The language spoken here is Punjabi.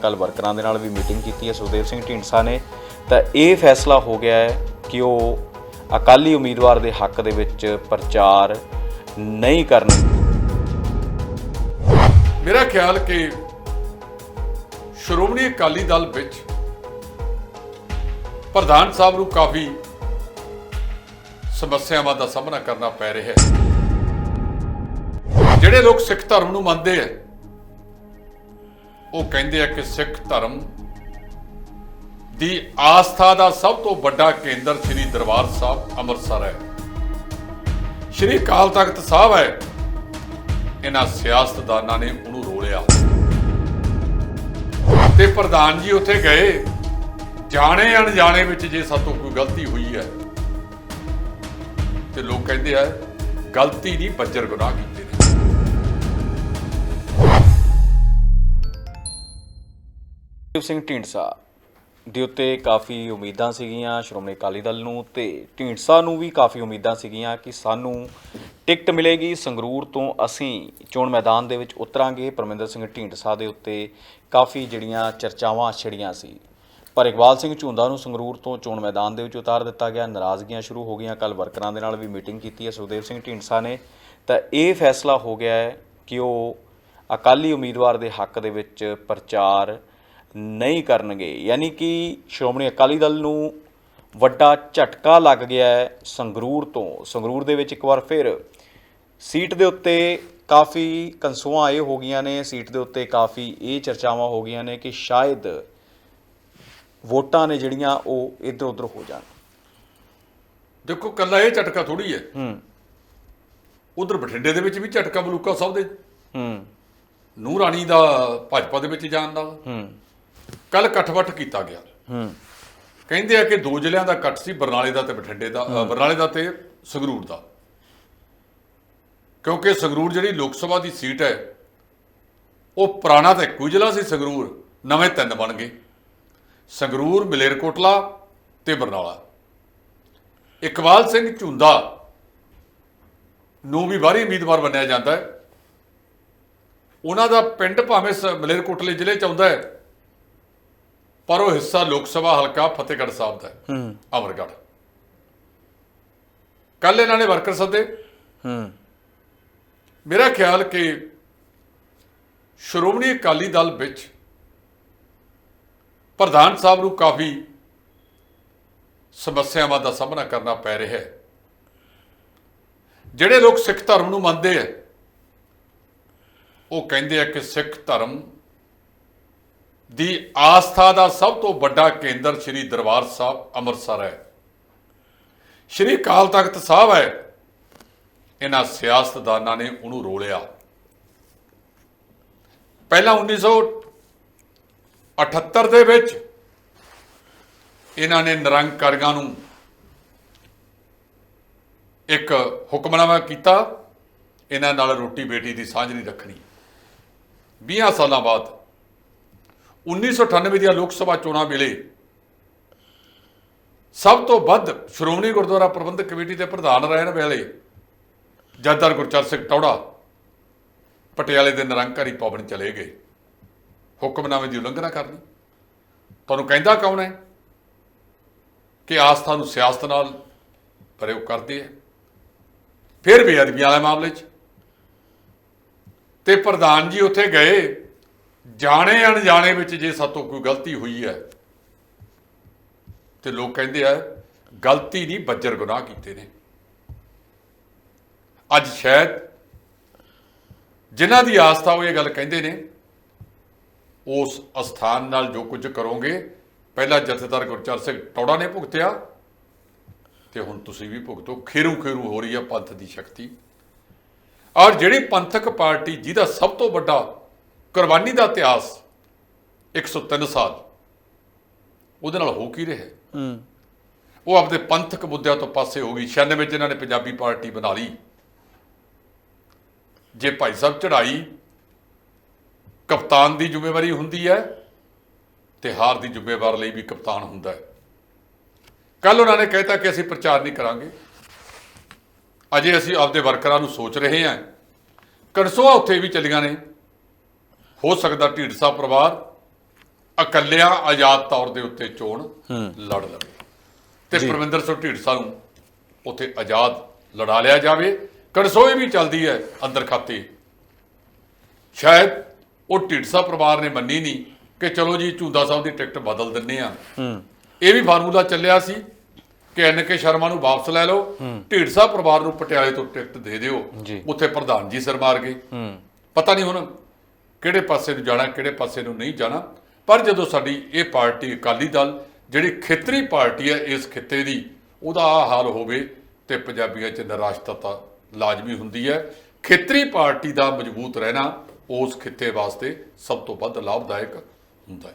ਕੱਲ ਵਰਕਰਾਂ ਦੇ ਨਾਲ ਵੀ ਮੀਟਿੰਗ ਕੀਤੀ ਹੈ, ਸੁਖਦੇਵ ਸਿੰਘ ਢੀਂਡਸਾ ਨੇ। ਤਾਂ ਇਹ ਫੈਸਲਾ ਹੋ ਗਿਆ ਹੈ ਕਿ ਉਹ ਅਕਾਲੀ ਉਮੀਦਵਾਰ ਦੇ ਹੱਕ ਦੇ ਵਿੱਚ ਪ੍ਰਚਾਰ ਨਹੀਂ ਕਰਨਗੇ ਮੇਰਾ ਖਿਆਲ ਕਿ ਸ਼੍ਰੋਮਣੀ ਅਕਾਲੀ ਦਲ ਵਿੱਚ ਪ੍ਰਧਾਨ ਸਾਹਿਬ ਨੂੰ ਕਾਫੀ ਸਮੱਸਿਆਵਾਂ ਦਾ ਸਾਹਮਣਾ ਕਰਨਾ ਪੈ ਰਿਹਾ ਹੈ। ਜਿਹੜੇ ਲੋਕ ਸਿੱਖ ਧਰਮ ਨੂੰ ਮੰਨਦੇ ਆ ਉਹ ਕਹਿੰਦੇ ਆ ਕਿ ਸਿੱਖ ਧਰਮ ਦੀ ਆਸਥਾ ਦਾ ਸਭ ਤੋਂ ਵੱਡਾ ਕੇਂਦਰ ਸ੍ਰੀ ਦਰਬਾਰ ਸਾਹਿਬ ਅੰਮ੍ਰਿਤਸਰ ਹੈ। ਸ੍ਰੀ ਅਕਾਲ ਤਖਤ ਸਾਹਿਬ ਹੈ। ਇਹਨਾਂ ਸਿਆਸਤਦਾਨਾਂ ਨੇ ਉਹਨੂੰ ਰੋਲਿਆ। ਤੇ ਪ੍ਰਧਾਨ ਜੀ ਉੱਥੇ ਗਏ। ਜਾਣੇ ਅਣਜਾਣੇ ਵਿੱਚ ਜੇ ਸਾਤੋਂ ਕੋਈ ਗਲਤੀ ਹੋਈ ਹੈ। ਤੇ ਲੋਕ ਕਹਿੰਦੇ ਆ, ਗਲਤੀ ਨਹੀਂ, ਬੱਜਰ ਗੁਨਾਹ ਕੀਤੇ। ਨੇ ਸਿੰਘ ਢੀਂਡਸਾ ਦੇ ਉੱਤੇ ਕਾਫੀ ਉਮੀਦਾਂ ਸੀਗੀਆਂ ਸ਼੍ਰੋਮਣੀ ਅਕਾਲੀ ਦਲ ਨੂੰ ਤੇ ਢੀਂਡਸਾ ਨੂੰ ਵੀ ਕਾਫੀ ਉਮੀਦਾਂ ਸੀਗੀਆਂ ਕਿ ਸਾਨੂੰ ਟਿਕਟ ਮਿਲੇਗੀ। ਸੰਗਰੂਰ ਤੋਂ ਅਸੀਂ ਚੋਣ ਮੈਦਾਨ ਦੇ ਵਿੱਚ ਉਤਰਾਂਗੇ। ਪਰਮਿੰਦਰ ਸਿੰਘ ਢੀਂਡਸਾ ਦੇ ਉੱਤੇ ਕਾਫੀ ਜਿਹੜੀਆਂ ਚਰਚਾਵਾਂ ਛਿੜੀਆਂ ਸੀ। ਪਰ ਇਕਬਾਲ ਸਿੰਘ ਝੁੰਦਾ ਨੂੰ ਸੰਗਰੂਰ ਤੋਂ ਚੋਣ ਮੈਦਾਨ ਦੇ ਵਿੱਚ ਉਤਾਰ ਦਿੱਤਾ ਗਿਆ। ਨਾਰਾਜ਼ਗੀਆਂ ਸ਼ੁਰੂ ਹੋ ਗਈਆਂ। ਕੱਲ ਵਰਕਰਾਂ ਦੇ ਨਾਲ ਵੀ ਮੀਟਿੰਗ ਕੀਤੀ ਹੈ ਸੁਖਦੇਵ ਸਿੰਘ ਢੀਂਡਸਾ ਨੇ। ਤਾਂ ਇਹ ਫੈਸਲਾ ਹੋ ਗਿਆ ਹੈ ਕਿ ਉਹ ਅਕਾਲੀ ਉਮੀਦਵਾਰ ਦੇ ਹੱਕ ਦੇ ਵਿੱਚ ਪ੍ਰਚਾਰ ਨਹੀਂ ਕਰਨਗੇ। ਯਾਨੀ ਕਿ ਸ਼੍ਰੋਮਣੀ ਅਕਾਲੀ ਦਲ ਨੂੰ ਵੱਡਾ ਝਟਕਾ ਲੱਗ ਗਿਆ ਹੈ ਸੰਗਰੂਰ ਤੋਂ। ਸੰਗਰੂਰ ਦੇ ਵਿੱਚ ਇੱਕ ਵਾਰ ਫਿਰ ਸੀਟ ਦੇ ਉੱਤੇ ਕਾਫੀ ਕੰਸੂਆਂ ਇਹ ਹੋ ਗਈਆਂ ਨੇ। ਸੀਟ ਦੇ ਉੱਤੇ ਕਾਫੀ ਇਹ ਚਰਚਾਵਾਂ ਹੋ ਗਈਆਂ ਨੇ ਕਿ ਸ਼ਾਇਦ ਵੋਟਾਂ ਨੇ ਜਿਹੜੀਆਂ ਉਹ ਇੱਧਰ ਉੱਧਰ ਹੋ ਜਾਣ। ਦੇਖੋ ਕੱਲਾ ਇਹ ਝਟਕਾ ਥੋੜੀ ਹੈ। ਹੂੰ। ਉਧਰ ਬਠਿੰਡੇ ਦੇ ਵਿੱਚ ਵੀ ਝਟਕਾ ਮਲੂਕਾ ਸਾਹਿਬ ਦੇ। ਹੂੰ। ਨੂੰਹ ਰਾਣੀ ਦਾ ਭਾਜਪਾ ਦੇ ਵਿੱਚ ਜਾਣ ਦਾ। ਹੂੰ। ਕੱਲ ਇਕੱਠ-ਵੱਠ ਕੀਤਾ ਗਿਆ। ਹੂੰ। ਕਹਿੰਦੇ ਆ ਕਿ ਦੋ ਜ਼ਿਲ੍ਹਿਆਂ ਦਾ ਇਕੱਠ ਸੀ ਬਰਨਾਲੇ ਦਾ ਤੇ ਬਠਿੰਡੇ ਦਾ ਬਰਨਾਲੇ ਦਾ ਤੇ ਸੰਗਰੂਰ ਦਾ। ਕਿਉਂਕਿ ਸੰਗਰੂਰ ਜਿਹੜੀ ਲੋਕ ਸਭਾ ਦੀ ਸੀਟ ਹੈ ਉਹ ਪੁਰਾਣਾ ਤਾਂ ਇੱਕੋ ਜ਼ਿਲ੍ਹਾ ਸੀ ਸੰਗਰੂਰ ਨਵੇਂ ਤਿੰਨ ਬਣ ਗਏ। ਸੰਗਰੂਰ ਮਲੇਰਕੋਟਲਾ ਤੇ ਬਰਨਾਲਾ। ਇਕਬਾਲ ਸਿੰਘ ਝੁੰਦਾ ਨੂੰ ਵੀ ਬਾਹਰੀ ਉਮੀਦਵਾਰ ਬਣਿਆ ਜਾਂਦਾ ਹੈ। ਉਹਨਾਂ ਦਾ ਪਿੰਡ ਭਾਵੇਂ ਮਲੇਰਕੋਟਲੇ ਜ਼ਿਲ੍ਹੇ ਚ ਆਉਂਦਾ ਹੈ ਪਰ ਉਹ ਹਿੱਸਾ ਲੋਕ ਸਭਾ ਹਲਕਾ ਫਤਿਹਗੜ੍ਹ ਸਾਹਿਬ ਦਾ ਹੈ ਹੂੰ। ਅਮਰਗੜ੍ਹ। ਕੱਲ ਇਹਨਾਂ ਨੇ ਵਰਕਰ ਸੱਦੇ। ਹੂੰ। ਮੇਰਾ ਖਿਆਲ ਕਿ ਸ਼੍ਰੋਮਣੀ ਅਕਾਲੀ ਦਲ ਵਿੱਚ ਪ੍ਰਧਾਨ ਸਾਹਿਬ ਨੂੰ ਕਾਫੀ ਸਮੱਸਿਆਵਾਂ ਦਾ ਸਾਹਮਣਾ ਕਰਨਾ ਪੈ ਰਿਹਾ ਹੈ। ਜਿਹੜੇ ਲੋਕ ਸਿੱਖ ਧਰਮ ਨੂੰ ਮੰਨਦੇ ਆ ਉਹ ਕਹਿੰਦੇ ਆ ਕਿ ਸਿੱਖ ਧਰਮ ਦੀ ਆਸਥਾ ਦਾ ਸਭ ਤੋਂ ਵੱਡਾ ਕੇਂਦਰ ਸ੍ਰੀ ਦਰਬਾਰ ਸਾਹਿਬ ਅੰਮ੍ਰਿਤਸਰ ਹੈ। ਸ੍ਰੀ ਅਕਾਲ ਤਖਤ ਸਾਹਿਬ ਹੈ। ਇਹਨਾਂ ਸਿਆਸਤਦਾਨਾਂ ਨੇ ਉਹਨੂੰ ਰੋਲਿਆ। ਪਹਿਲਾਂ 1978 ਦੇ ਵਿੱਚ ਇਹਨਾਂ ਨੇ ਨਿਰੰਕਾਰੀਆਂ ਨੂੰ ਇੱਕ ਹੁਕਮਨਾਮਾ ਕੀਤਾ। ਇਹਨਾਂ ਨਾਲ ਰੋਟੀ ਬੇਟੀ ਦੀ ਸਾਂਝ ਨਹੀਂ ਰੱਖਣੀ। 20 ਸਾਲਾਂ ਬਾਅਦ 1998 ਦੀਆਂ ਲੋਕ ਸਭਾ ਚੋਣਾਂ ਵੇਲੇ ਸਭ ਤੋਂ ਵੱਧ ਸ਼੍ਰੋਮਣੀ ਗੁਰਦੁਆਰਾ ਪ੍ਰਬੰਧਕ ਕਮੇਟੀ ਦੇ ਪ੍ਰਧਾਨ ਰਹਿਣ ਵੇਲੇ ਜੱਦਰ ਗੁਰਚਰ ਸਿੰਘ ਟੌੜਾ ਪਟਿਆਲੇ ਦੇ ਨਿਰੰਕਾਰੀ ਭਵਨ ਚਲੇ ਗਏ। ਹੁਕਮਨਾਮੇ ਦੀ ਉਲੰਘਣਾ ਕਰਨੀ। ਤੁਹਾਨੂੰ ਕਹਿੰਦਾ ਕੌਣ ਹੈ? ਕਿ ਆਸਥਾ ਨੂੰ ਸਿਆਸਤ ਨਾਲ ਪ੍ਰਯੋਗ ਕਰਦੇ ਹੈ। ਫਿਰ ਬੇਅਦਬੀ ਵਾਲੇ ਮਾਮਲੇ 'ਚ। ਤੇ ਪ੍ਰਧਾਨ ਜੀ ਉੱਥੇ ਗਏ। ਜਾਣੇ ਅਣਜਾਣੇ ਵਿੱਚ ਜੇ ਸਾਤੋਂ ਕੋਈ ਗਲਤੀ ਹੋਈ ਹੈ, ਤੇ ਲੋਕ ਕਹਿੰਦੇ ਆ, ਗਲਤੀ ਨਹੀਂ, ਬੱਜਰ ਗੁਨਾਹ ਕੀਤੇ ਨੇ। ਅੱਜ ਸ਼ਾਇਦ ਜਿਨ੍ਹਾਂ ਦੀ ਆਸਥਾ ਉਹ ਇਹ ਗੱਲ ਕਹਿੰਦੇ ਨੇ, ਉਸ ਅਸਥਾਨ ਨਾਲ ਜੋ ਕੁਝ ਕਰੋਗੇ, ਪਹਿਲਾ ਜਥੇਦਾਰ ਗੁਰਚਰ ਸਿੰਘ ਟੌੜਾ ਨੇ ਭੁਗਤਿਆ, ਤੇ ਹੁਣ ਤੁਸੀਂ ਵੀ ਭੁਗਤੋ। ਖੇਰੂ ਖੇਰੂ ਹੋ ਰਹੀ ਹੈ ਪੰਥ ਦੀ ਸ਼ਕਤੀ। ਔਰ ਜਿਹੜੀ ਪੰਥਕ ਪਾਰਟੀ ਜਿਹਦਾ ਸਭ ਤੋਂ ਵੱਡਾ ਕੁਰਬਾਨੀ ਦਾ ਇਤਿਹਾਸ 103 ਸਾਲ। ਉਹਦੇ ਨਾਲ ਹੋ ਕੀ ਰਿਹਾ? ਹੈ? ਉਹ ਆਪਦੇ ਪੰਥਕ ਮੁੱਦਿਆਂ ਤੋਂ ਪਾਸੇ ਹੋ ਗਈ। 96 ਵਿੱਚ ਇਹਨਾਂ ਨੇ ਪੰਜਾਬੀ ਪਾਰਟੀ ਬਣਾ ਲਈ। ਜੇ ਭਾਈ ਸਾਹਿਬ ਚੜਾਈ ਕਪਤਾਨ ਦੀ ਜ਼ਿੰਮੇਵਾਰੀ ਹੁੰਦੀ ਹੈ ਤੇ ਹਾਰ ਦੀ ਜ਼ਿੰਮੇਵਾਰ ਲਈ ਵੀ ਕਪਤਾਨ ਹੁੰਦਾ ਹੈ। ਕੱਲ ਉਹਨਾਂ ਨੇ ਕਹਿਤਾ ਕਿ ਅਸੀਂ ਪ੍ਰਚਾਰ ਨਹੀਂ ਕਰਾਂਗੇ। ਅਜੇ ਅਸੀਂ ਆਪਦੇ ਵਰਕਰਾਂ ਨੂੰ ਸੋਚ ਰਹੇ ਹਾਂ। ਕਨਸੋਆ ਉੱਥੇ ਵੀ ਚੱਲੀਆਂ ਨੇ। ਹੋ ਸਕਦਾ ਢੀਂਡਸਾ ਪਰਿਵਾਰ ਇਕੱਲਿਆਂ ਆਜ਼ਾਦ ਤੌਰ ਦੇ ਉੱਤੇ ਚੋਣ। ਲੜ ਲਵੇ। ਤੇ ਪਰਮਿੰਦਰ ਸਿੰਘ ਢੀਂਡਸਾ ਨੂੰ ਉੱਥੇ ਆਜ਼ਾਦ ਲੜਾ ਲਿਆ ਜਾਵੇ। ਕਣਸੋਈ ਵੀ ਚੱਲਦੀ ਹੈ ਅੰਦਰ ਖਾਤੇ। ਸ਼ਾਇਦ ਉਹ ਢੀਂਡਸਾ ਪਰਿਵਾਰ ਨੇ ਮੰਨੀ ਨਹੀਂ ਕਿ ਚਲੋ ਜੀ ਝੁੰਦਾ ਸਾਹਿਬ ਦੀ ਟਿਕਟ ਬਦਲ ਦਿੰਨੇ ਆ। ਇਹ ਵੀ ਫਾਰਮੂਲਾ ਚੱਲਿਆ ਸੀ ਕਿ ਐਨ ਕੇ ਸ਼ਰਮਾ ਨੂੰ ਵਾਪਸ ਲੈ ਲਓ। ਢੀਂਡਸਾ ਪਰਿਵਾਰ ਨੂੰ ਪਟਿਆਲੇ ਤੋਂ ਟਿਕਟ ਦੇ ਦਿਓ। ਉੱਥੇ ਪ੍ਰਧਾਨ ਜੀ ਸਿਰ ਮਾਰ ਗਏ ਪਤਾ ਨਹੀਂ ਹੁਣ ਕਿਹੜੇ ਪਾਸੇ ਨੂੰ ਜਾਣਾ, ਕਿਹੜੇ ਪਾਸੇ ਨੂੰ ਨਹੀਂ ਜਾਣਾ। ਪਰ ਜਦੋਂ ਸਾਡੀ ਇਹ ਪਾਰਟੀ, ਅਕਾਲੀ ਦਲ, ਜਿਹੜੀ ਖੇਤਰੀ ਪਾਰਟੀ ਹੈ ਇਸ ਖਿੱਤੇ ਦੀ, ਉਹਦਾ ਆ ਹਾਲ ਹੋਵੇ ਤੇ ਪੰਜਾਬੀਆਂ 'ਚ ਨਿਰਾਸ਼ਤਾ ਲਾਜ਼ਮੀ ਹੁੰਦੀ ਹੈ। ਖੇਤਰੀ ਪਾਰਟੀ ਦਾ ਮਜ਼ਬੂਤ ਰਹਿਣਾ ਉਸ ਖਿੱਤੇ ਵਾਸਤੇ ਸਭ ਤੋਂ ਵੱਧ ਲਾਭਦਾਇਕ ਹੁੰਦਾ ਹੈ।